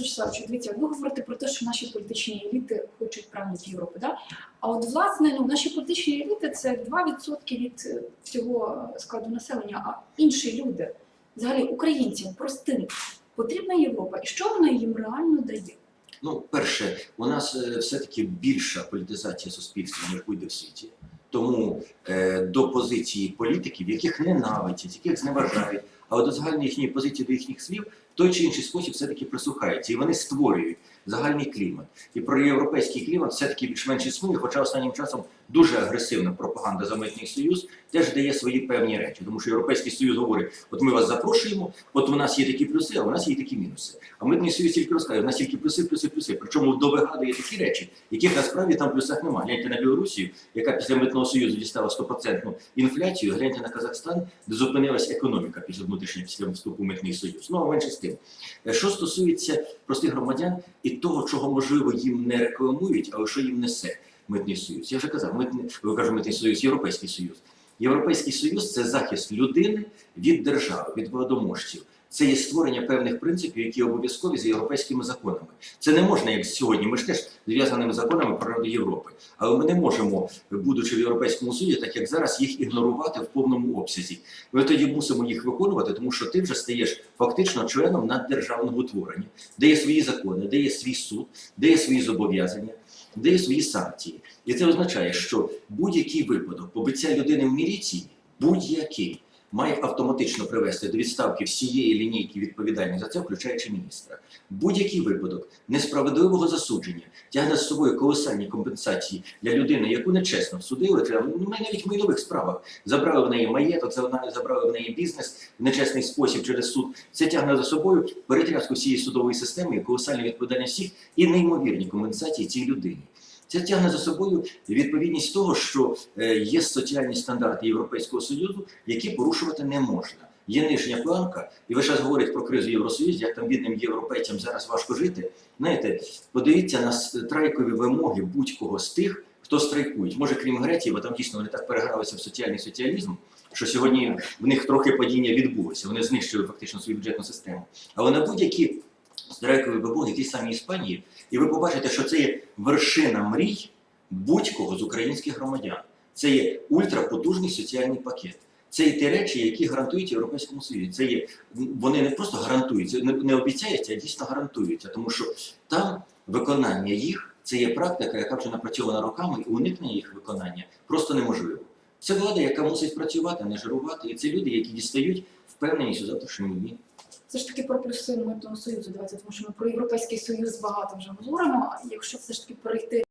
Вячеславович, дивіться, ви говорите про те, що наші політичні еліти хочуть прагнути Європи. Да? А от власне ну, наші політичні еліти це 2% від е, всього складу населення, а інші люди, взагалі українцям, простим, потрібна Європа. І що вона їм реально дає? Ну, перше, у нас е, все-таки більша політизація суспільства, ніж будь-де в світі. Тому е, до позиції політиків, яких ненавидять, яких зневажають, але до загальної їхньої позиції, до їхніх слів, в той чи інший спосіб все-таки прислухаються. І вони створюють загальний клімат. І про європейський клімат все-таки більш-менш існує, хоча останнім часом дуже агресивна пропаганда за митний союз теж дає свої певні речі. Тому що Європейський Союз говорить: от ми вас запрошуємо, от у нас є такі плюси, а у нас є такі мінуси. А митний союз тільки розкаже, у нас тільки плюси, плюси, плюси. Причому довигадує такі речі, яких насправді там плюсах немає. Гляньте на Білорусію, яка після митного союзу дістала 100% інфляцію. Гляньте на Казахстан, де зупинилась економіка після внутрішнього після вступу митний союз. Ну а менше з тим. Е, Що стосується простих громадян і того, чого можливо їм не рекламують, але що їм несе митний союз. Я вже казав, митний, ви кажу, митний союз, європейський союз. Європейський союз це захист людини від держави, від владоможців. Це є створення певних принципів, які обов'язкові за європейськими законами. Це не можна, як сьогодні. Ми ж теж зв'язаними законами про Раду Європи. Але ми не можемо, будучи в Європейському Союзі, так як зараз, їх ігнорувати в повному обсязі. Ми тоді мусимо їх виконувати, тому що ти вже стаєш фактично членом наддержавного утворення, де є свої закони, де є свій суд, де є свої зобов'язання, де свої санкції. І це означає, що будь-який випадок побиття людини в міліції, будь-який, має автоматично привести до відставки всієї лінійки відповідальних за це, включаючи міністра. Будь-який випадок несправедливого засудження тягне з собою колосальні компенсації для людини, яку нечесно судили. Це ну, навіть в майнових справах забрали в неї маєток, за- забрали в неї бізнес в нечесний спосіб через суд. Це тягне за собою перетряску всієї судової системи, колосальну відповідальність всіх і неймовірні компенсації цій людині. Це тягне за собою відповідність того, що е, є соціальні стандарти Європейського Союзу, які порушувати не можна. Є нижня планка, і ви зараз говорите про кризу Євросоюзу, як там бідним європейцям зараз важко жити. Знаєте, подивіться на страйкові вимоги будь-кого з тих, хто страйкують. Може, крім Греції, бо там дійсно вони так перегралися в соціальний соціалізм, що сьогодні в них трохи падіння відбулося. Вони знищили фактично свою бюджетну систему. Але на будь-які страйкові вимоги, ті самі Іспанії, і ви побачите, що це є вершина мрій будь-кого з українських громадян. Це є ультрапотужний соціальний пакет. Це є ті речі, які гарантують Європейському Союзі. Це є вони не просто гарантуються, не, не обіцяються, а дійсно гарантуються, тому що там виконання їх це є практика, яка вже напрацьована роками, і уникнення їх виконання просто неможливо. Це влада, яка мусить працювати, не жирувати, і це люди, які дістають впевненість у завтрашньому дні. Це ж таки про плюси митного союзу. Давайте, тому що ми про європейський союз багато вже говоримо. Якщо все ж таки перейти